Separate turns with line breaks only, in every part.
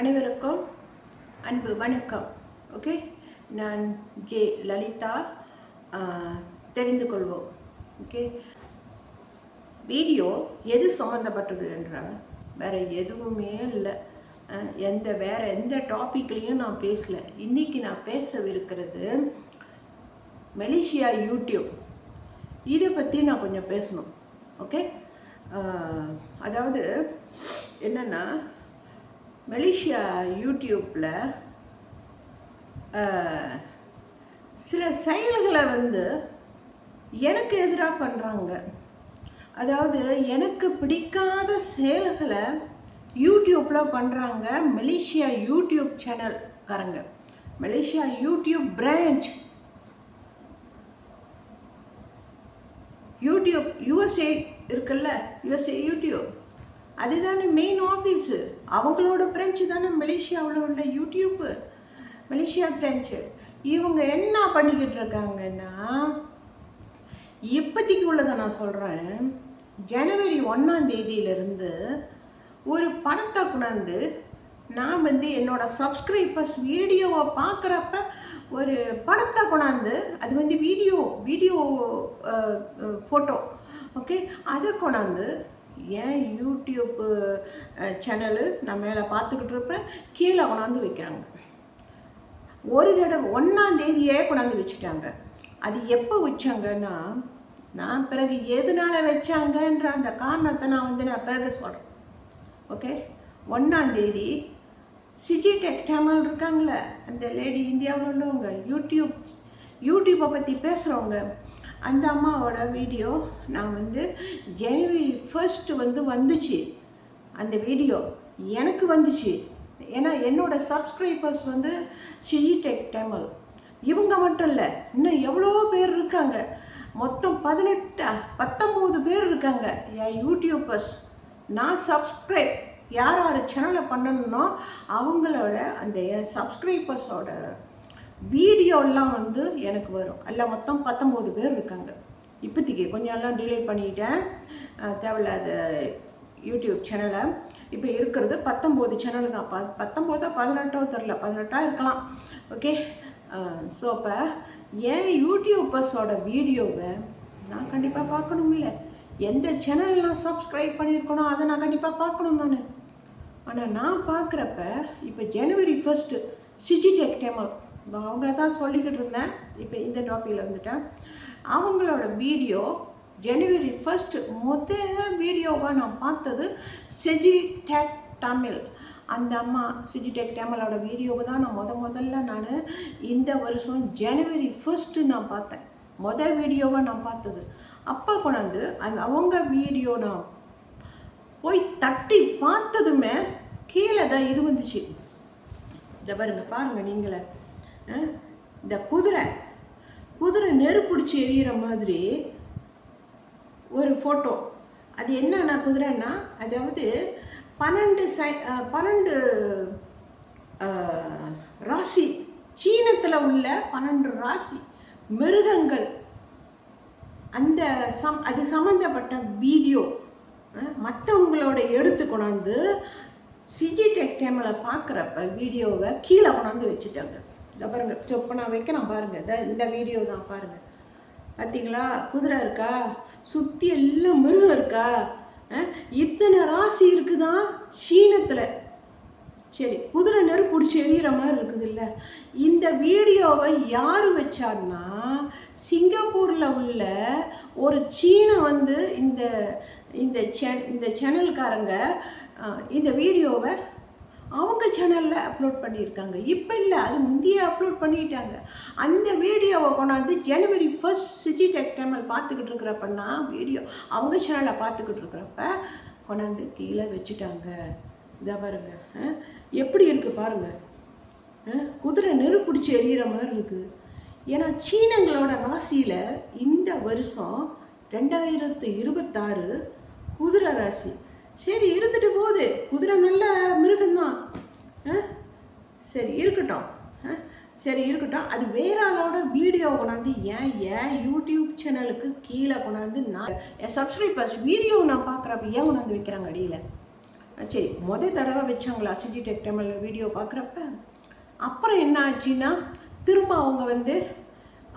அனைவருக்கும் அன்பு வணக்கம். ஓகே நான் ஜே லலிதா தெரிந்து கொள்வோம். ஓகே வீடியோ எது சம்மந்தப்பட்டது என்றால் வேறு எதுவுமே இல்லை. எந்த வேறு எந்த டாப்பிக்லேயும் நான் பேசலை. இன்றைக்கி நான் பேசவிருக்கிறது மலேசியா யூடியூப் இதை பற்றி நான் கொஞ்சம் பேசணும். ஓகே அதாவது என்னென்னா மலேசியா யூடியூப்பில் சில செயல்களை வந்து எனக்கு எதிராக பண்ணுறாங்க அதாவது எனக்கு பிடிக்காத செயல்களை யூடியூப்பில் பண்ணுறாங்க Malaysia YouTube சேனல்காரங்க. Malaysia YouTube branch. YouTube USA இருக்குல்ல யூஎஸ்ஏ யூடியூப். அதுதானே மெயின் ஆஃபீஸு அவங்களோட பிரெஞ்சு தானே மலேசியாவில் உள்ள யூடியூப்பு மலேசியா பிரெஞ்சு இவங்க என்ன பண்ணிக்கிட்டு இருக்காங்கன்னா இப்போதைக்கு உள்ளதை நான் சொல்கிறேன் ஜனவரி ஒன்றாம் தேதியிலிருந்து ஒரு பணத்தை கொண்டாந்து நான் வந்து என்னோடய சப்ஸ்கிரைபர்ஸ் வீடியோவை பார்க்குறப்ப ஒரு படத்தை கொண்டாந்து அது வந்து வீடியோ வீடியோ ஃபோட்டோ ஓகே அதை கொண்டாந்து ஏன் யூடியூப் சேனலு நான் மேலே பார்த்துக்கிட்டு இருப்பேன் கீழே கொண்டாந்து வைக்கிறாங்க. ஒரு தடவை ஒன்றாம் தேதியே கொண்டாந்து வச்சுட்டாங்க. அது எப்போ வச்சாங்கன்னா நான் பிறகு எதனால வச்சாங்கன்ற அந்த காரணத்தை நான் வந்து நான் பிறகு சொல்கிறேன் ஓகே ஒன்றாம் தேதி சிஜி டெக்டாமல் இருக்காங்களே அந்த லேடி இந்தியாவில் உள்ளவங்க யூடியூப் யூடியூப்பை பற்றி பேசுகிறவங்க அந்த அம்மாவோட வீடியோ நான் வந்து ஜனவரி ஃபர்ஸ்ட் வந்து வந்துச்சு. அந்த வீடியோ எனக்கு வந்துச்சு. ஏன்னா என்னோடய சப்ஸ்கிரைபர்ஸ் வந்து சிஜி டெக் டெமல் இவங்க மட்டும் இல்லை இன்னும் எவ்வளோ பேர் இருக்காங்க. மொத்தம் பதினெட்டு பத்தொம்போது பேர் இருக்காங்க. என் யூடியூபர்ஸ் நான் சப்ஸ்கிரைப் யார் யார் சேனலை பண்ணணும்னோ அவங்களோட அந்த சப்ஸ்கிரைபர்ஸோட வீடியோலாம் வந்து எனக்கு வரும். எல்லாம் மொத்தம் பத்தொம்போது பேர் இருக்காங்க. இப்போதைக்கு கொஞ்சம் எல்லாம் டிலேட் பண்ணிட்டேன். தேவையில்ல தேவையில்லாத யூடியூப் சேனலை இப்போ இருக்கிறது பத்தொம்போது சேனல் தான். ப பத்தொம்போதோ பதினெட்டோ தெரில பதினெட்டா இருக்கலாம். ஓகே ஸோ அப்போ என் யூடியூபர்ஸோட வீடியோவை நான் கண்டிப்பாக பார்க்கணும் இல்லை எந்த சேனல் நான் சப்ஸ்கிரைப் பண்ணியிருக்கணும் அதை நான் கண்டிப்பாக பார்க்கணும் தானே ஆனால் நான் பார்க்குறப்ப இப்போ ஜனவரி ஃபஸ்ட்டு சிஜி டெக் டேமல் அவங்கள தான் சொல்லிக்கிட்டு இருந்தேன். இப்போ இந்த டாப்பிக்கில் வந்துட்டேன். அவங்களோட வீடியோ ஜனவரி ஃபஸ்ட்டு மொத வீடியோவாக நான் பார்த்தது செஜி டேக் தமிழ் அந்த அம்மா சிஜிடெக் டேமலோட வீடியோவை தான் நான் முத முதல்ல நான் இந்த வருஷம் ஜனவரி ஃபஸ்ட்டு நான் பார்த்தேன். மொதல் வீடியோவை நான் பார்த்தது. அப்போ கொண்டாந்து அந்த அவங்க வீடியோ நான் போய் தட்டி பார்த்ததுமே கீழே தான் இது வந்துச்சு. இதை பாருங்கள் பாருங்கள் நீங்களே. இந்த குதிரை. குதிரை நெருப்பிடிச்சி எரியிற மாதிரி ஒரு ஃபோட்டோ அது என்னன்னா குதிரைன்னா அதாவது பன்னெண்டு சை பன்னெண்டு ராசி. சீனத்தில் உள்ள பன்னெண்டு ராசி மிருகங்கள். அந்த சம் அது சம்மந்தப்பட்ட வீடியோ மற்றவங்களோட எடுத்து கொண்டாந்து சிஜி டெக் டைமில் பார்க்குறப்ப வீடியோவை கீழே கொண்டாந்து வச்சுட்டாங்க. பாருங்க சொப்ப நான் வைக்கிறேன் பாருங்கள் இதை இந்த வீடியோ தான் பாருங்கள் பார்த்தீங்களா குதிரை இருக்கா? சுற்றி எல்லாம் மிருகம் இருக்கா? இத்தனை ராசி இருக்குதா? சீனத்தில் சரி குதிரை நெருப்பு பிடிச்சி எரியிற மாதிரி இருக்குது இல்லை இந்த வீடியோவை யார் வச்சார்னா சிங்கப்பூரில் உள்ள ஒரு சீன வந்து இந்த இந்த சே இந்த சேனல்காரங்க இந்த வீடியோவை அவங்க சேனலில் அப்லோட் பண்ணியிருக்காங்க. இப்போ இல்லை அது முந்தையே அப்லோட் பண்ணிட்டாங்க. அந்த வீடியோவை கொண்டாந்து ஜனவரி ஃபர்ஸ்ட் சிட்டி டெக் டைமில் பார்த்துக்கிட்டு இருக்கிறப்பன்னா வீடியோ அவங்க சேனலில் பார்த்துக்கிட்டு இருக்கிறப்ப கொண்டாந்து கீழே வச்சுட்டாங்க. இதை பாருங்க எப்படி இருக்குது பாருங்கள் குதிரை குதிரை நெருப்பிடிச்சி எரியிற மாதிரி இருக்குது ஏன்னா சீனங்களோட ராசியில் இந்த வருஷம் ரெண்டாயிரத்து இருபத்தாறு குதிரை ராசி. சரி இருந்துட்டு போகுது. குதிரை நல்ல மிருகம்தான். சரி இருக்கட்டும். சரி இருக்கட்டும். அது வேற ஆளோட வீடியோ கொண்டாந்து ஏன் ஏன் யூடியூப் சேனலுக்கு கீழே கொண்டாந்து நான் என் சப்ஸ்கிரைபர்ஸ் வீடியோ நான் பார்க்குறப்ப ஏன் கொண்டாந்து வைக்கிறாங்க அடியில்? சரி முத தடவை வச்சாங்களா சிட்டி டெக் தமிழ் வீடியோ பார்க்குறப்ப அப்புறம் என்ன ஆச்சுன்னா திரும்ப அவங்க வந்து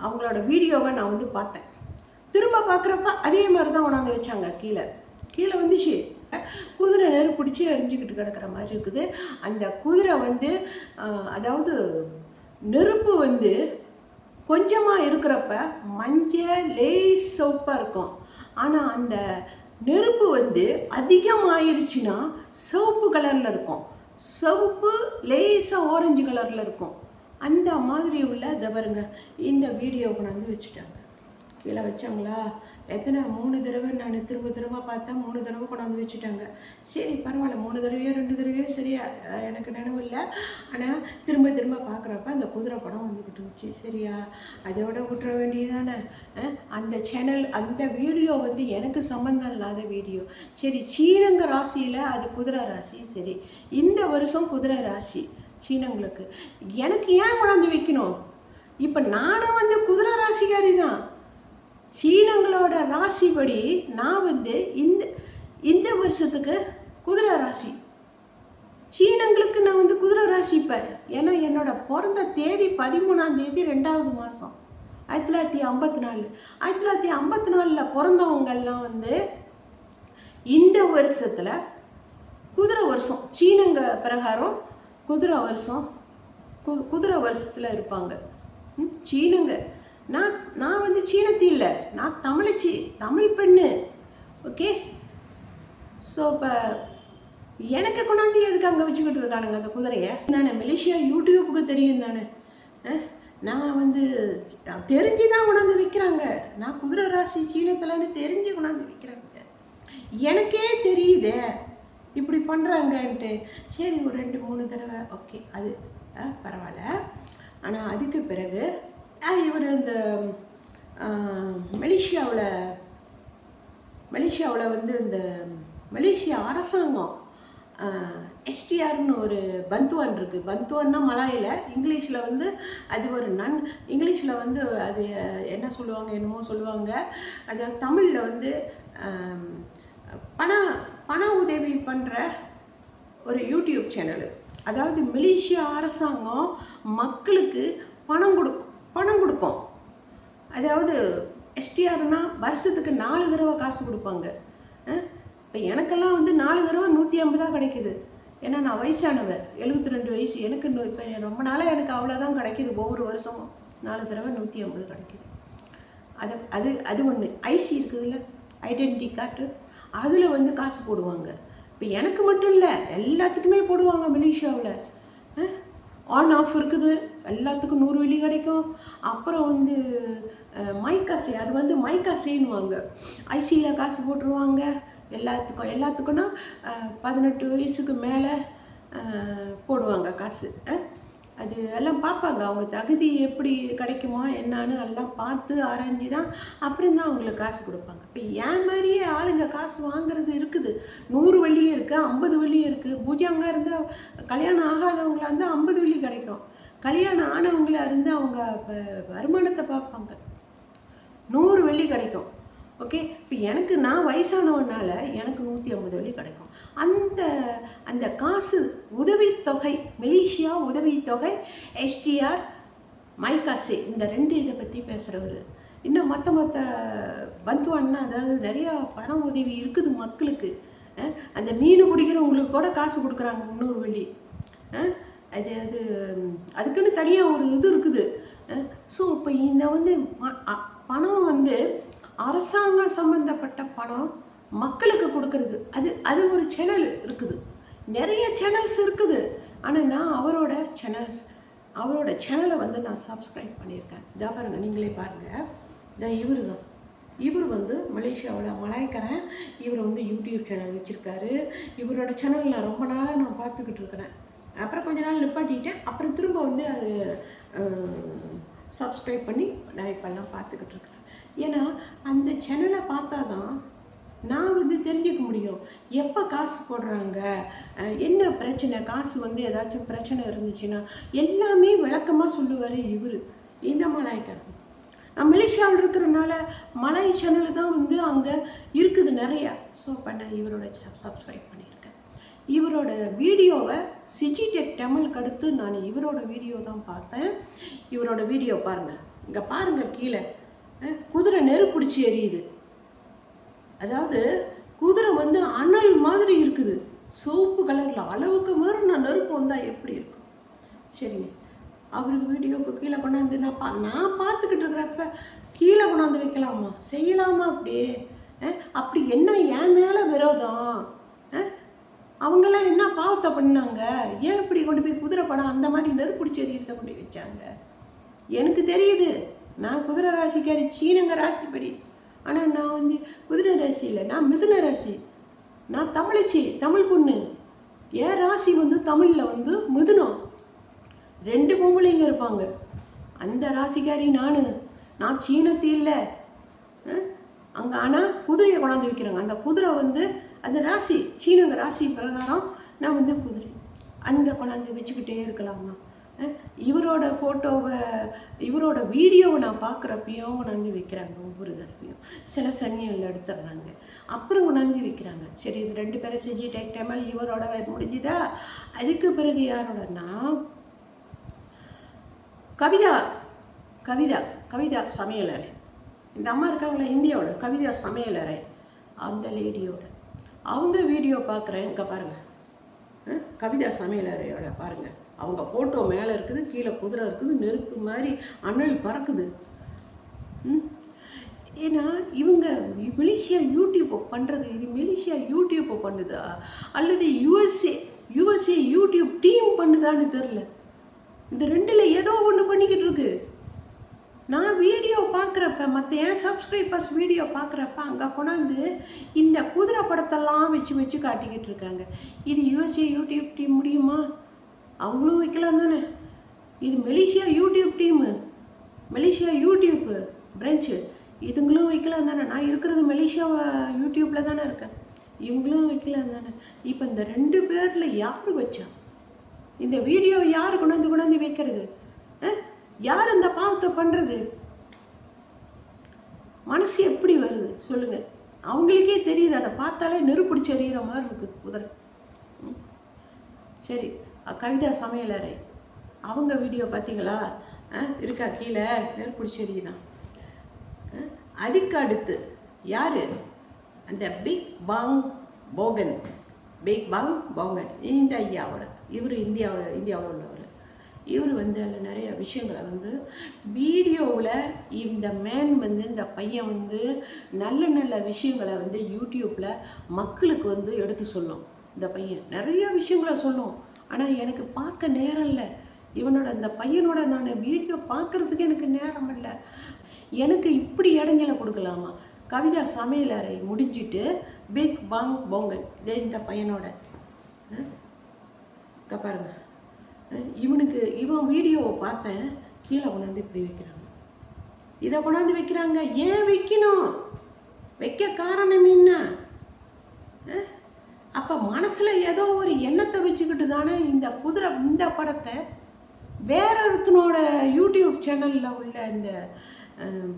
அவங்களோட வீடியோவை நான் வந்து பார்த்தேன். திரும்ப பார்க்குறப்ப அதே மாதிரி தான் கொண்டாந்து வச்சாங்க கீழே. கீழே வந்துச்சு. குதிரை நெரு பிடிச்சி எரிஞ்சுக்கிட்டு கிடக்கிற மாதிரி இருக்குது. அந்த குதிரை வந்து அதாவது நெருப்பு வந்து கொஞ்சமாக இருக்கிறப்ப மஞ்சள் லேஸ் சோப்பாக இருக்கும். ஆனால் அந்த நெருப்பு வந்து அதிகமாயிருச்சுன்னா சிவப்பு கலரில் இருக்கும். சிவப்பு லேசாக ஆரஞ்சு கலரில் இருக்கும். அந்த மாதிரி உள்ள இதை பாருங்க. இந்த வீடியோ கொண்டாந்து வச்சுட்டாங்க கீழே வச்சாங்களா? எத்தனை? மூணு தடவை நான் திரும்ப திரும்ப பார்த்தா மூணு தடவை கொண்டாந்து வச்சுட்டாங்க. சரி பரவாயில்ல. மூணு தடவையோ ரெண்டு தடவையோ சரியா எனக்கு நினைவு இல்லை. ஆனால் திரும்ப திரும்ப பார்க்குறப்ப அந்த குதிரை படம் வந்துக்கிட்டு இருந்துச்சு. சரியா? அதோட விட்டுற வேண்டியதானே அந்த சேனல் அந்த வீடியோ வந்து எனக்கு சம்மந்தம் இல்லாத வீடியோ சரி சீனங்க ராசியில் அது குதிரை ராசி. சரி இந்த வருஷம் குதிரை ராசி சீனங்களுக்கு. எனக்கு ஏன் கொண்டாந்து வைக்கணும்? இப்போ நானும் வந்து குதிரை ராசிக்காரி தான் சீனங்களோட ராசிப்படி நான் வந்து இந்த இந்த வருஷத்துக்கு குதிரை ராசி. சீனங்களுக்கு நான் வந்து குதிரை ராசி இப்போ. ஏன்னா என்னோட பிறந்த தேதி பதிமூணாம் தேதி ரெண்டாவது மாதம் ஆயிரத்தி தொள்ளாயிரத்தி ஐம்பத்தி நாலு. ஆயிரத்தி தொள்ளாயிரத்தி ஐம்பத்தி நாலில் பிறந்தவங்கெல்லாம் வந்து இந்த வருஷத்தில் குதிரை வருஷம். சீனங்க பிரகாரம் குதிரை வருஷம் கு குதிரை வருஷத்தில் இருப்பாங்க. ம், சீனங்க. நான் நான் வந்து சீனத்தி இல்லை. நான் தமிழச்சி தமிழ் பெண்ணு. ஓகே ஸோ இப்போ எனக்கு கொண்டாந்து எதுக்கு அங்கே வச்சுக்கிட்டு இருக்கானுங்க அந்த குதிரையை? நான் மலேசியா யூடியூப்புக்கு தெரியும் தானே. நான் வந்து தெரிஞ்சு தான் கொண்டாந்து விற்கிறாங்க நான் குதிரை ராசி சீனத்தில்னு தெரிஞ்சு கொண்டாந்து விற்கிறாங்க எனக்கே தெரியுதே. இப்படி பண்ணுறாங்கன்ட்டு சரி ஒரு ரெண்டு மூணு தடவை. ஓகே அது பரவாயில்ல. ஆனால் அதுக்கு பிறகு இவர் இந்த மலேசியாவில் மலேசியாவில் வந்து இந்த மலேசியா அரசாங்கம் எஸ்டிஆர்னு ஒரு பந்துவான் இருக்குது பந்துவான்னா மலாயில். இங்கிலீஷில் வந்து அது ஒரு நன் இங்கிலீஷில் வந்து அது என்ன சொல்லுவாங்க என்னமோ சொல்லுவாங்க. அது தமிழில் வந்து பண பண உதவி பண்ணுற ஒரு யூடியூப் சேனல். அதாவது மலேசியா அரசாங்கம் மக்களுக்கு பணம் கொடுக்கும். பணம் கொடுக்கும். அதாவது எஸ்டிஆர்னா வருஷத்துக்கு நாலு தடவை காசு கொடுப்பாங்க. இப்போ எனக்கெல்லாம் வந்து நாலு தடவை நூற்றி ஐம்பதாக கிடைக்குது. ஏன்னா நான் வயசானவர் எழுபத்தி ரெண்டு வயசு. எனக்கு இப்போ ரொம்ப நாளாக எனக்கு அவ்வளோதான் கிடைக்கிது. ஒவ்வொரு வருஷமும் நாலு தடவை நூற்றி ஐம்பது கிடைக்குது. அது அது அது ஒன்று ஐசி இருக்குதுல்ல? Identity card. அதில் வந்து காசு போடுவாங்க. இப்போ எனக்கு மட்டும் இல்லை எல்லாத்துக்குமே போடுவாங்க மலேசியாவில். ஆன் ஆஃப் இருக்குது. எல்லாத்துக்கும் நூறு வெள்ளி கிடைக்கும். அப்புறம் வந்து மைக்காசை அது வந்து மைக்காசைன்னுவாங்க. ஐசியில் காசு போட்டுருவாங்க. எல்லாத்துக்கும் எல்லாத்துக்கும்னா பதினெட்டு வயசுக்கு மேலே போடுவாங்க காசு. அது எல்லாம் பார்ப்பாங்க. அவங்க தகுதி எப்படி கிடைக்குமா என்னன்னு எல்லாம் பார்த்து ஆராய்ஞ்சு தான் அப்புறம் தான் அவங்களுக்கு காசு கொடுப்பாங்க. இப்போ ஏன் மாதிரியே ஆளுங்க காசு வாங்குறது இருக்குது. நூறு வழியும் இருக்குது ஐம்பது வழியும் இருக்குது பூஜாங்க இருந்தால் கல்யாணம் ஆகாதவங்களா இருந்தால் ஐம்பது வழி கிடைக்கும். கல்யாணம் ஆனவங்களாக இருந்தால் அவங்க வருமானத்தை பார்ப்பாங்க. நூறு வெள்ளி கிடைக்கும். ஓகே இப்போ எனக்கு நான் வயசானவனால எனக்கு நூற்றி ஐம்பது வெள்ளி கிடைக்கும். அந்த அந்த காசு உதவித்தொகை மெலேசியா உதவித்தொகை எஸ்டிஆர் மைகாசே இந்த ரெண்டு இதை பற்றி பேசுகிறவர் இன்னும் மற்ற மற்ற பந்துவான்னா அதாவது நிறையா பண உதவி இருக்குது மக்களுக்கு. அந்த மீன் பிடிக்கிறவங்களுக்கு கூட காசு கொடுக்குறாங்க முந்நூறு வெள்ளி. ஆ அது அது அதுக்குன்னு தனியாக ஒரு இது இருக்குது. ஸோ இப்போ இந்த வந்து பணம் வந்து அரசாங்கம் சம்மந்தப்பட்ட பணம் மக்களுக்கு கொடுக்கறது. அது அது ஒரு சேனல் இருக்குது. நிறைய சேனல்ஸ் இருக்குது. ஆனால் நான் அவரோட சேனல்ஸ் அவரோட சேனலை வந்து நான் சப்ஸ்கிரைப் பண்ணியிருக்கேன். இதாக பாருங்கள் நீங்களே பாருங்கள் இதான் இவர் தான். இவர் வந்து மலேசியாவில் மலாய்க்கிறேன் இவர் வந்து யூடியூப் சேனல் வச்சுருக்காரு. இவரோட சேனல் நான் ரொம்ப நாளாக நான் பார்த்துக்கிட்டு இருக்கிறேன். அப்புறம் கொஞ்ச நாள் நிப்பாட்டிட்டேன் அப்புறம் திரும்ப வந்து அது சப்ஸ்கிரைப் பண்ணி நான் இப்போல்லாம் பார்த்துக்கிட்டு இருக்கிறேன் ஏன்னா அந்த சேனலை பார்த்தா தான் நான் வந்து தெரிஞ்சுக்க முடியும். எப்போ காசு போடுறாங்க? என்ன பிரச்சனை? காசு வந்து ஏதாச்சும் பிரச்சனை இருந்துச்சுன்னா எல்லாமே விளக்கமாக சொல்லுவார் இவர். இந்த மலாய்க்காரன் நான் மலேசியாவில் இருக்கிறனால மலாய் சேனல் தான் வந்து அங்கே இருக்குது நிறையா. ஸோ பண்ண இவரோட சப்ஸ்கிரைப் பண்ணி இவரோட வீடியோவை சிஜிடெக் தமிழுக்கு அடுத்து நான் இவரோட வீடியோ தான் பார்த்தேன். இவரோட வீடியோ பாருங்கள் இங்கே பாருங்கள் கீழே. குதிரை நெருப்பிடிச்சி எரியுது. அதாவது குதிரை வந்து அனல் மாதிரி இருக்குது. சோப்பு கலரில் அளவுக்கு மீறின நெருப்பு வந்தால் எப்படி இருக்கும்? சரிங்க. அவருக்கு வீடியோவுக்கு கீழே கொண்டாந்து நான் பா நான் பார்த்துக்கிட்டு இருக்கிறப்ப கீழே கொண்டாந்து வைக்கலாமா? செய்யலாமா அப்படியே? அப்படி என்ன என் மேலே விரோதம்? அவங்கெல்லாம் என்ன பாவத்தை பண்ணாங்க? ஏன் இப்படி கொண்டு போய் குதிரை படம் அந்த மாதிரி நெருப்பிடிச்சி எறியத்தை கொண்டு போய் வச்சாங்க? எனக்கு தெரியுது. நான் குதிரை ராசிக்காரி சீனங்க ராசிப்படி. ஆனால் நான் வந்து குதிரை ராசி இல்லை நான் மிதுன ராசி. நான் தமிழச்சி தமிழ் பொண்ணு. என் ராசி வந்து தமிழில் வந்து மிதுனம். ரெண்டு பொம்பளைங்க இருப்பாங்க. அந்த ராசிக்காரி நான். நான் சீனத்தி இல்லை. அங்கே ஆனால் குதிரையை கொண்டாந்து விற்கிறாங்க அந்த குதிரை வந்து அந்த ராசி சீனங்க ராசி பிரகாரம் நான் வந்து குதிரை. அந்த கொண்டாந்து வச்சுக்கிட்டே இருக்கலாமா? இவரோட ஃபோட்டோவை இவரோட வீடியோவை நான் பார்க்குறப்பையும் கொண்டாந்து வைக்கிறாங்க ஒவ்வொரு தடவையும். சில சன்னியில் எடுத்துடுறாங்க. அப்புறம் கொண்டாந்து வைக்கிறாங்க. சரி இது ரெண்டு பேரை செஞ்சு டேக் டைமில் இவரோட முடிஞ்சுதா? அதுக்கு பிறகு யாரோடனா கவிதா கவிதா கவிதா சமையலறை. இந்த அம்மா இருக்காங்களே இந்தியாவோட கவிதா சமையலறை. அந்த லேடியோட. அவங்க வீடியோ பார்க்குறேன் இங்கே பாருங்கள் கவிதா சமையலறையோட பாருங்கள் அவங்க ஃபோட்டோ மேலே இருக்குது கீழே குதிரை இருக்குது நெருப்பு மாதிரி அனல் பறக்குது. ம் ஏன்னா இவங்க மலேசியா யூடியூப்பை பண்ணுறது இது மலேசியா யூடியூப்பை பண்ணுதா? அல்லது யூஎஸ்ஏ யூஎஸ்ஏ யூடியூப் டீம் பண்ணுதான்னு தெரில இந்த ரெண்டில் ஏதோ ஒன்று பண்ணிக்கிட்டு இருக்கு. நான் வீடியோ பார்க்குறப்ப மற்ற என் சப்ஸ்கிரைபர்ஸ் வீடியோ பார்க்குறப்ப அங்கே கொண்டாந்து இந்த குதிரை படத்தெல்லாம் வச்சு வச்சு காட்டிக்கிட்டு இருக்காங்க. இது யூஎஸ்ஏ யூடியூப் டீம் முடியுமா? அவங்களும் வைக்கலாம் தானே. இது Malaysia YouTube team Malaysia YouTube branch இதுங்களும் வைக்கலாம் தானே. நான் இருக்கிறது மலேசியா யூடியூப்பில் தானே இருக்கேன். இவங்களும் வைக்கலாம் தானே. இப்போ இந்த ரெண்டு பேரில் யார் வச்சா? இந்த வீடியோ யார் கொண்டாந்து கொண்டாந்து வைக்கிறது? ஆ? யார் அந்த பாவத்தை பண்ணுறது மனசு எப்படி வருது? சொல்லுங்க. அவங்களுக்கே தெரியுது. அதை பார்த்தாலே நெருப்பிடிச்சு எறிகிற மாதிரி இருக்குது குதிரை. ம். சரி அ, கவிதா சமையலறை அவங்க வீடியோ பார்த்தீங்களா? இருக்கா? கீழே. நெருப்பிடிச்சு எறியுதான் அதுக்கு அடுத்து யார்? அந்த big bang Bogan. Big bang Bogan. இந்த ஐயாவோட இவர் இந்தியாவில் இந்தியாவில் உள்ளவர். இவர் வந்து அதில் நிறைய விஷயங்களை வந்து வீடியோவில் இந்த மேன் வந்து இந்த பையன் வந்து நல்ல நல்ல விஷயங்களை வந்து யூடியூப்பில் மக்களுக்கு வந்து எடுத்து சொல்லும். இந்த பையன் நிறைய விஷயங்களை சொல்லும். ஆனால் எனக்கு பார்க்க நேரம் இல்லை. இவனோட இந்த பையனோட நான் வீடியோ பார்க்குறதுக்கு எனக்கு நேரம் இல்லை. எனக்கு இப்படி இடைஞ்சலை கொடுக்கலாமா? கவிதா சமையலறை முடிஞ்சிட்டு பிக் பாங் பொங்கல் இதே இந்த பையனோட. பாருங்கள் இவனுக்கு இவன் வீடியோவை பார்த்தேன் கீழே கொண்டாந்து இப்படி வைக்கிறாங்க. இதை கொண்டாந்து வைக்கிறாங்க. ஏன் வைக்கணும்? வைக்க காரணம் என்ன? அப்போ மனசில் ஏதோ ஒரு எண்ணத்தை வச்சுக்கிட்டு தானே இந்த குதிரை இந்த படத்தை வேற ஒருத்தனோட யூடியூப் சேனலில் உள்ள இந்த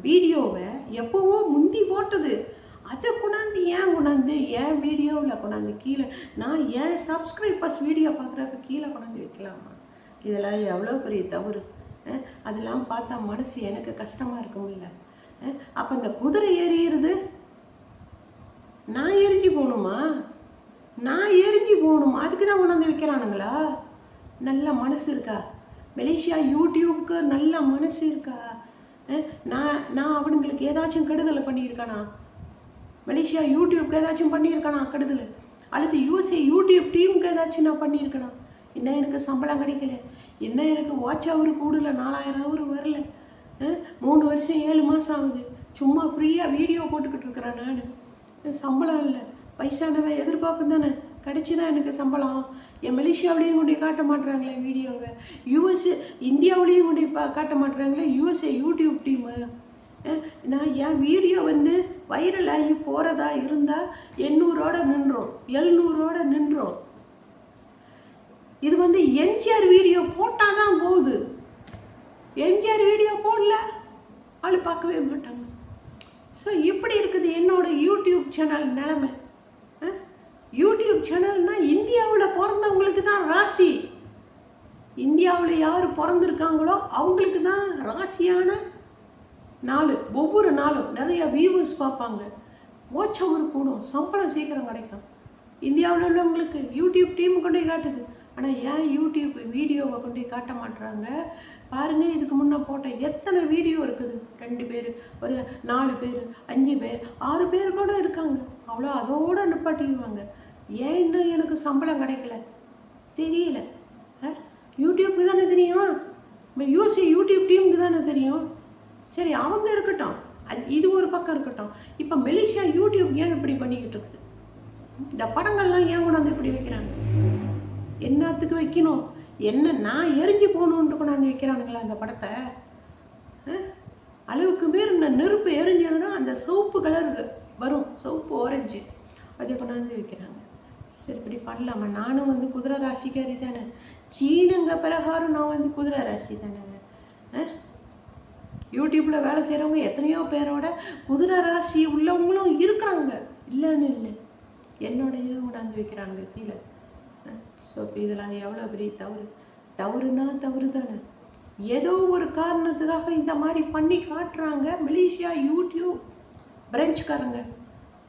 வீடியோவை எப்போவோ முந்தி போட்டது. அதை கொண்டாந்து ஏன் கொண்டாந்து ஏன் வீடியோவில் கொண்டாந்து கீழே நான் ஏன் சப்ஸ்கிரைபர்ஸ் வீடியோ பார்க்குறப்ப கீழே கொண்டாந்து வைக்கலாமா? இதெல்லாம் எவ்வளோ பெரிய தவறு? அதெல்லாம் பார்த்தா மனசு எனக்கு கஷ்டமாக இருக்கும்ல அப்போ இந்த குதிரை ஏறிடுது நான் எரிஞ்சு போகணுமா? நான் எரிஞ்சு போகணுமா? அதுக்கு தான் கொண்டாந்து வைக்கிறானுங்களா? நல்ல மனசு இருக்கா? மலேசியா யூடியூப்க்கு நல்ல மனசு இருக்கா? நான் நான் அவனுங்களுக்கு ஏதாச்சும் கெடுதலை பண்ணியிருக்கானா? மலேசியா யூடியூப்க்கு ஏதாச்சும் பண்ணியிருக்கானா கெடுதல்? அல்லது யூஎஸ்ஏ யூடியூப் டீமுக்கு ஏதாச்சும் நான் பண்ணியிருக்கேனா? என்ன எனக்கு சம்பளம் கிடைக்கல? என்ன எனக்கு வாட்ச் ஹவர் கூடல? நாலாயிரம் ஹவர் வரல. மூணு வருஷம் ஏழு மாதம் ஆகுது. சும்மா ஃப்ரீயாக வீடியோ போட்டுக்கிட்டு இருக்கிறேன் நான். சம்பளம் இல்லை. வயசானவன் எதிர்பார்ப்பு தானே. கிடைச்சி தான் எனக்கு சம்பளம். என் மலேசியாவிலையும் கொண்டு காட்ட மாட்டுறாங்களே வீடியோவை யூஎஸ்ஏ இந்தியாவிலையும் கொண்டு பா- காட்ட மாட்டுறாங்களே யூஎஸ்ஏ யூடியூப் டீமு நான் என் வீடியோ வந்து வைரல் ஆகி போகிறதா இருந்தால் எண்ணூறோட நின்றோம். எழுநூறோட நின்றோம். இது வந்து எம்ஜிஆர் வீடியோ போட்டால் தான் போகுது. எம்ஜிஆர் வீடியோ போடல. ஆள் பார்க்கவே மாட்டாங்க. ஸோ இப்படி இருக்குது என்னோட யூடியூப் சேனல் நிலமை. யூடியூப் சேனல்னால் இந்தியாவில் பிறந்தவங்களுக்கு தான் ராசி. இந்தியாவில் யார் பிறந்திருக்காங்களோ அவங்களுக்கு தான் ராசியான நாள். ஒவ்வொரு நாளும் நிறைய வியூவர்ஸ் பார்ப்பாங்க. வாட்ச் ஒரு கூடும். சம்பளம் சீக்கிரம் கிடைக்கும். இந்தியாவில் உள்ளவங்களுக்கு யூடியூப் டீம் கொண்டே காட்டுது. ஆனால் ஏன் யூடியூப் வீடியோவை கொண்டு காட்ட மாட்டுறாங்க பாருங்கள் இதுக்கு முன்னே போட்ட எத்தனை வீடியோ இருக்குது? ரெண்டு பேர் ஒரு நாலு பேர் அஞ்சு பேர் ஆறு பேர் கூட இருக்காங்க. அவ்வளோ அதோட நிப்பாட்டிடுவாங்க. ஏன் இன்னும் எனக்கு சம்பளம் கிடைக்கல? தெரியல. ஆ? யூடியூப்க்கு தானே தெரியும்? யூசி யூடியூப் டீமுக்கு தானே தெரியும்? சரி அவங்க இருக்கட்டும். அது இது ஒரு பக்கம் இருக்கட்டும். இப்போ மலேசியா யூடியூப் ஏன் இப்படி பண்ணிக்கிட்டு இருக்குது? இந்த படங்கள்லாம் ஏன் கொண்டாந்து இப்படி வைக்கிறாங்க? என்னத்துக்கு வைக்கணும்? என்ன நான் எரிஞ்சு போகணுன்ட்டு கொண்டாந்து வைக்கிறானுங்களா அந்த படத்தை? ஆ? அளவுக்கு மீறி இந்த நெருப்பு எரிஞ்சதுன்னா அந்த சிவப்பு கலர் வரும். சோப்பு ஆரஞ்சு அதை கொண்டாந்து வைக்கிறாங்க. சரி இப்படி பண்ணலாமா? நானும் வந்து குதிரை ராசிக்காரி தானே. சீனுங்க பிரகாரம் நான் வந்து குதிரை ராசி தானே. ஆ? யூடியூப்பில் வேலை செய்கிறவங்க எத்தனையோ பேரோட குதிரை ராசி உள்ளவங்களும் இருக்கிறாங்க. இல்லைன்னு இல்லை. என்னோடைய கொண்டாந்து வைக்கிறாங்க கீழே. ஸோ இப்போ இதெல்லாம் எவ்வளோ பெரிய தவறு? தவறுனா தவறு தானே ஏதோ ஒரு காரணத்துக்காக இந்த மாதிரி பண்ணி காட்டுறாங்க. மலேசியா யூடியூப் பிரெஞ்சுக்காரங்க.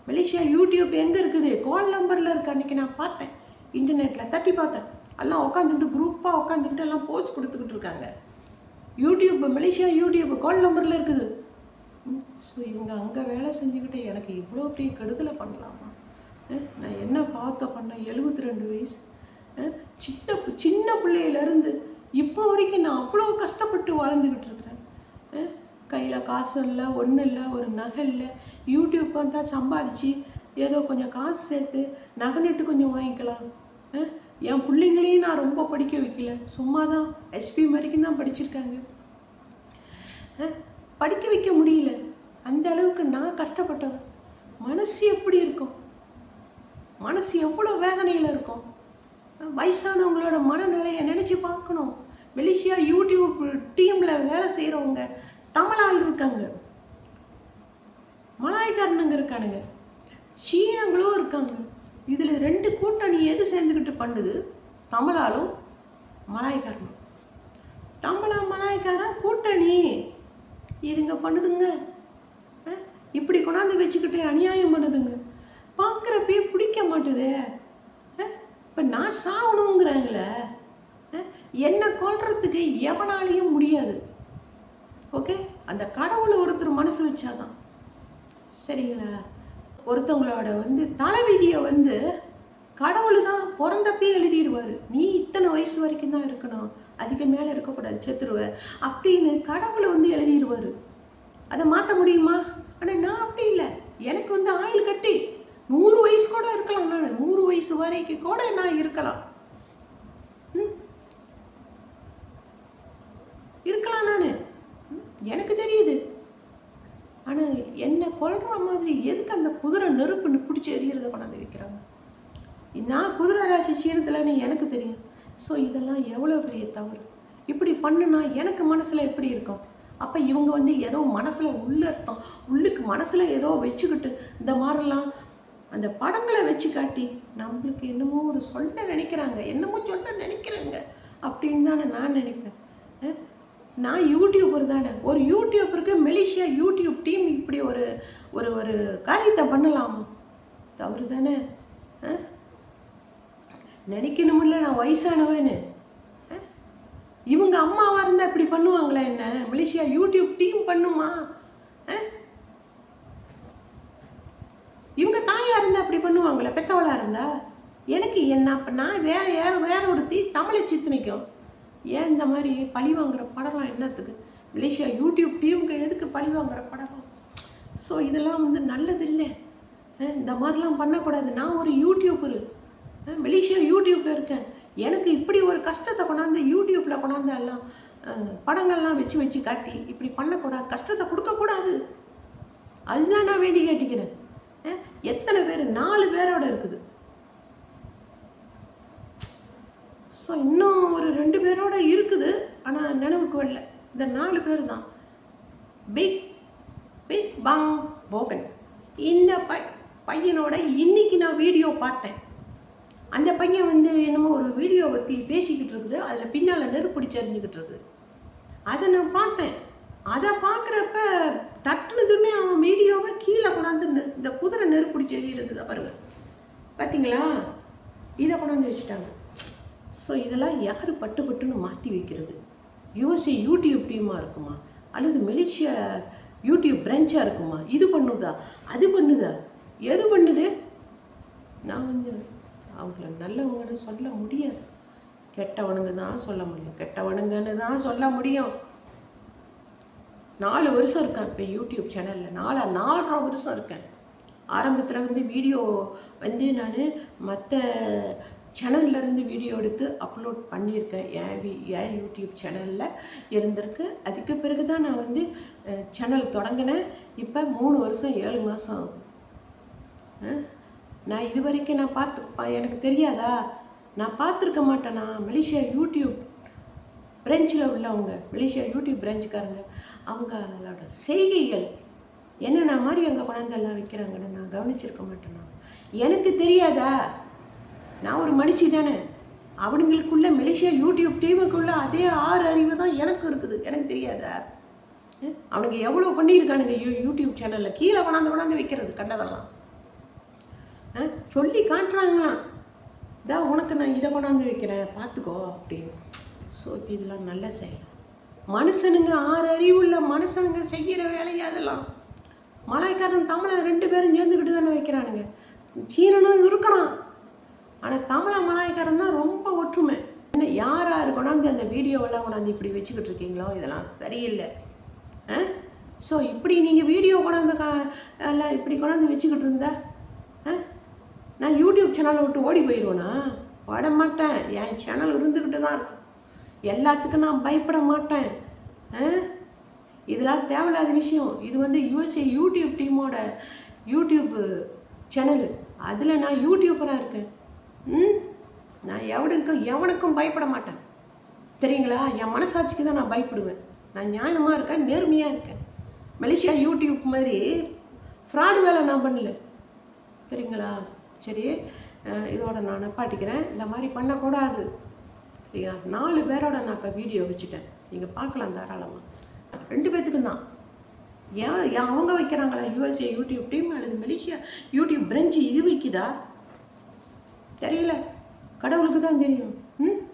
மலேசியா யூடியூப் எங்கே இருக்குது? கால் நம்பரில் இருக்கு. அன்றைக்கி நான் பார்த்தேன். இன்டர்நெட்டில் தட்டி பார்த்தேன். எல்லாம் உட்காந்துக்கிட்டு குரூப்பாக உட்காந்துக்கிட்டு எல்லாம் போஸ்ட் கொடுத்துக்கிட்டு இருக்காங்க. யூடியூப் மலேசியா யூடியூப் கால் நம்பரில் இருக்குது. ஸோ இவங்க அங்கே வேலை செஞ்சுக்கிட்டு எனக்கு இவ்வளோ பெரிய கெடுதலை பண்ணலாமா? நான் என்ன பார்த்த பண்ண எழுபத்தி ரெண்டு வயசு. சின்ன சின்ன பிள்ளையிலேருந்து இப்போ வரைக்கும் நான் அவ்வளோ கஷ்டப்பட்டு வாழ்ந்துக்கிட்டு இருக்கிறேன். கையில் காசு இல்லை ஒன்றும் இல்லை ஒரு நகை இல்லை. யூடியூப் வந்தால் சம்பாதிச்சு ஏதோ கொஞ்சம் காசு சேர்த்து நகை நட்டு கொஞ்சம் வாங்கிக்கலாம். என் பிள்ளைங்களையும் நான் ரொம்ப படிக்க வைக்கல. சும்மா தான் எஸ்பி வரைக்கும் தான் படிச்சிருக்காங்க. படிக்க வைக்க முடியல. அந்த அளவுக்கு நான் கஷ்டப்பட்டவன். மனசு எப்படி இருக்கும்? மனசு எவ்வளோ வேதனையில் இருக்கும்? வயசானவங்களோட மனநிலையை நினச்சி பார்க்கணும். மலேசியா யூடியூப் டீமில் வேலை செய்கிறவங்க தமிழால் இருக்காங்க. மலாய்க்காரனுங்க இருக்கானுங்க. சீனங்களும் இருக்காங்க. இதில் ரெண்டு கூட்டணி எது சேர்ந்துக்கிட்டு பண்ணுது? தமிழாலும் மலாய்க்காரனும். தமிழா மலாய்க்காரன் கூட்டணி. இதுங்க பண்ணுதுங்க. இப்படி கொண்டாந்து வச்சுக்கிட்டு அநியாயம் பண்ணுதுங்க. பார்க்குறப்பே பிடிக்க மாட்டுதே. இப்போ நான் சாகணுங்கிறாங்கள என்னை கொல்றதுக்கு எவனாலையும் முடியாது. ஓகே? அந்த கடவுளை ஒருத்தர் மனசு வச்சாதான். சரிங்களா? ஒருத்தவங்களோட வந்து தலைவிதியை வந்து கடவுள் தான் பிறந்தப்பே எழுதிடுவார். நீ இத்தனை வயசு வரைக்கும் தான் இருக்கணும். அதுக்கு மேலே இருக்கக்கூடாது செத்துருவ அப்படின்னு கடவுளை வந்து எழுதிடுவார். அதை மாற்ற முடியுமா? ஆனால் நான் அப்படி இல்லை. எனக்கு வந்து ஆயில் கட்டி. நூறு வயசு கூட இருக்கலாம் நான். நூறு வயசு வரைக்கும் கூட நான் இருக்கலாம். ம்? இருக்கலாம் நான். எனக்கு தெரியுது. ஆனால் என்னை கொல்ற மாதிரி எதுக்கு அந்த குதிரை நெருப்புன்னு பிடிச்சி எறிகிறத கொண்டாந்து வைக்கிறாங்க? நான் குதிரை ராசி சீனத்தில்னு எனக்கு தெரியும். ஸோ இதெல்லாம் எவ்வளோ பெரிய தவறு? இப்படி பண்ணுனா எனக்கு மனசில் எப்படி இருக்கும்? அப்போ இவங்க வந்து ஏதோ மனசில் உள்ளர்த்தம் உள்ளுக்கு மனசில் ஏதோ வச்சுக்கிட்டு இந்த மாதிரிலாம் அந்த படங்களை வச்சு காட்டி நம்மளுக்கு என்னமோ ஒரு சொல்ல நினைக்கிறாங்க என்னமோ சொல்ல நினைக்கிறாங்க அப்படின்னு தானே நான் நினைக்கிறேன் நான் யூடியூபர் தானே. ஒரு யூடியூபருக்கு மெலிஷியா யூடியூப் டீம் இப்படி ஒரு ஒரு ஒரு காரியத்தை பண்ணலாமா? தவறு தானே. ஆ? நினைக்கணுமில்ல நான் வயசானவன்னு. ஆ? இவங்க அம்மாவாக இருந்தால் இப்படி பண்ணுவாங்களா என்ன? மலேசியா யூடியூப் டீம் பண்ணுமா ஆ? இவங்க தாயாக இருந்தால் அப்படி பண்ணுவாங்களா பெத்தவளாக இருந்தா எனக்கு என்ன அப்போ நான் வேற வேற வேற ஒரு தீ தமிழை சித்தனைக்கும் ஏன் இந்த மாதிரி பழி வாங்குகிற படம்லாம் என்னத்துக்கு? மலேசியா யூடியூப் டீமுக்கு எதுக்கு பழி வாங்குற படம்? ஸோ இதெல்லாம் வந்து நல்லதில்லை. இல்லை இந்த மாதிரிலாம் பண்ணக்கூடாது. நான் ஒரு யூடியூபரு மலேசியா யூடியூப்பில் இருக்கேன். எனக்கு இப்படி ஒரு கஷ்டத்தை கொண்டாந்து யூடியூப்பில் கொண்டாந்து எல்லாம் படங்கள்லாம் வச்சு வச்சு காட்டி இப்படி பண்ணக்கூடாது. கஷ்டத்தை கொடுக்கக்கூடாது. அதுதான் நான் வேண்டி கேட்டிக்கிறேன். எத்தனை பேர்? நாலு பேரோட இருக்குது. ஸோ இன்னும் ஒரு ரெண்டு பேரோட இருக்குது ஆனால் நினைவுக்கு வரல. இந்த நாலு பேர் தான். பிக் பிக் பாங் போகன் இந்த ப பையனோட இன்னைக்கு நான் வீடியோ பார்த்தேன். அந்த பையன் வந்து என்னமோ ஒரு வீடியோ பற்றி பேசிக்கிட்டு இருக்குது. அதில் பின்னால் நெருப்பிடிச்சு எறிஞ்சிக்கிட்டு இருக்குது. அதை நான் பார்த்தேன். அதை பார்க்குறப்ப தட்டுனதுமே அவன் வீடியோவை கீழே கொண்டாந்து இந்த குதிரை நெருப்பிடிச்சு எறிகிறது பாருங்க. பார்த்தீங்களா இதை கொண்டாந்து வச்சுட்டாங்க. ஸோ இதெல்லாம் யார் பட்டு பட்டுன்னு மாற்றி வைக்கிறது? யூஎஸ்ஏ யூடியூப் டீமாக இருக்குமா? அல்லது மெலேசியா யூடியூப் பிரான்ச்சாக இருக்குமா? இது பண்ணுதா? அது பண்ணுதா? எது பண்ணுது? நான் வந்து அவங்கள நல்லவங்கன்னு சொல்ல முடியாது. கெட்டவனுங்க தான் சொல்ல முடியும். கெட்டவனுங்கன்னு தான் சொல்ல முடியும். நாலு வருஷம் இருக்கேன் இப்போ யூடியூப் சேனலில் நாலு நாலரை வருஷம் இருக்கேன். ஆரம்பத்தில் வந்து வீடியோ வந்து நான் மற்ற சேனல்லேருந்து வீடியோ எடுத்து அப்லோட் பண்ணியிருக்கேன். என் வி என் யூடியூப் சேனலில் இருந்திருக்கு. அதுக்கு பிறகு தான் நான் வந்து சேனல் தொடங்கினேன். இப்போ மூணு வருஷம் ஏழு மாதம் நான் இது வரைக்கும் நான் பார்த்து பா- எனக்கு தெரியாதா? நான் பார்த்துருக்க மாட்டேனா? மலேசியா யூடியூப் பிரெஞ்சில் உள்ளவங்க மலேசியா யூடியூப் பிரெஞ்சுக்காரங்க அவங்களோட செய்கைகள் என்னென்ன மாதிரி அங்கே குழந்தைலாம் எல்லாம் வைக்கிறாங்கன்னு நான் கவனிச்சிருக்க மாட்டேனா? எனக்கு தெரியாதா? நான் ஒரு மனுஷி தானே. அவனுங்களுக்குள்ள மலேசியா யூடியூப் டீமுக்குள்ளே அதே ஆறு அறிவு தான் எனக்கு இருக்குது. எனக்கு தெரியாதா. அவனுங்க எவ்வளோ பண்ணியிருக்கானுங்க யூ யூடியூப் சேனலில். கீழே கொண்டாந்து கொண்டாந்து வைக்கிறது கண்டதெல்லாம். சொல்லி காட்டுறாங்களாம். இதான் உனக்கு நான் இதை கொண்டாந்து வைக்கிறேன். பார்த்துக்கோ அப்படின்னு. ஸோ இப்போ இதெல்லாம் நல்ல செயல். மனுஷனுங்க ஆறு அறிவுள்ள மனுஷனுங்க செய்கிற வேலையை அதெல்லாம்? மலைக்காரன் தமிழன் ரெண்டு பேரும் சேர்ந்துக்கிட்டு தானே வைக்கிறானுங்க. சீனனும் இருக்கிறான். ஆனால் தமிழ மலாய்க்காரன் தான் ரொம்ப ஒற்றுமை. என்ன யார் யார் கொண்டாந்து அந்த வீடியோவெல்லாம் கொண்டாந்து இப்படி வச்சுக்கிட்டு இருக்கீங்களோ இதெல்லாம் சரியில்லை. ஆ? ஸோ இப்படி நீங்கள் வீடியோ கொண்டாந்து கா எல்லாம் இப்படி கொண்டாந்து வச்சுக்கிட்டு இருந்தா ஆ? நான் யூடியூப் சேனலை விட்டு ஓடி போயிடுவேனா ஓட மாட்டேன். என் சேனல் இருந்துக்கிட்டு தான் இருக்கும். எல்லாத்துக்கும் நான் பயப்பட மாட்டேன். ஆ? இதெல்லாம் தேவையில்லாத விஷயம். இது வந்து யூஎஸ்ஏ யூடியூப் டீமோட யூடியூப் சேனலு. அதில் நான் யூடியூபராக இருக்கேன். ம்? நான் எவனுக்கும் எவனுக்கும் பயப்பட மாட்டேன். தெரியுங்களா? என் மனசாட்சிக்கு தான் நான் பயப்படுவேன். நான் நியாயமாக இருக்கேன் நேர்மையாக இருக்கேன். மலேசியா யூடியூப் மாதிரி ஃப்ராடு வேலை நான் பண்ணல. சரிங்களா சரி இதோட நான் நிப்பாட்டிக்கிறேன். இந்த மாதிரி பண்ணக்கூடாது. சரியா நாலு பேரோட நான் இப்போ வீடியோ வச்சுட்டேன். நீங்கள் பார்க்கலாம் தாராளமாக ரெண்டு பேர்த்துக்கும் தான். ஏன் ஏன் அவங்க வைக்கிறாங்களா? யூஎஸ்ஏ யூடியூப் டீம் அல்லது மலேசியா யூடியூப் பிரெஞ்சு இது வைக்குதா? தெரியல. கடவுளுக்கு தான் தெரியும். ம்?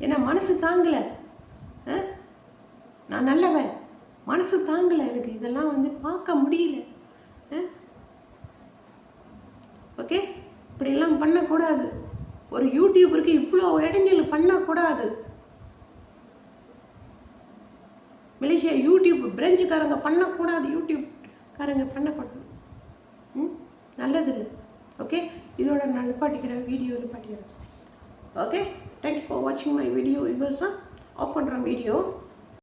ஏன்னா மனசு தாங்கலை. ஆ? நான் நல்லவன். மனசு தாங்கலை எனக்கு. இதெல்லாம் வந்து பார்க்க முடியல. ஆ? ஓகே? இப்படிலாம் பண்ணக்கூடாது. ஒரு யூடியூபருக்கு இவ்வளோ இடைஞ்சல் பண்ணக்கூடாது. மலேசியா யூடியூப் பிரெஞ்சுக்காரங்க பண்ணக்கூடாது. யூடியூப்காரங்க பண்ணக்கூடாது. ம்? நல்லதில்லை ஓகே இதோட நான் நிப்பாட்டிக்கிறேன் வீடியோ நிப்பாட்டிக்கிறேன் ஓகே தேங்க்ஸ் ஃபார் வாட்சிங் மை வீடியோ இவர்ஸ் ஆஃப் பண்ணுறேன் வீடியோ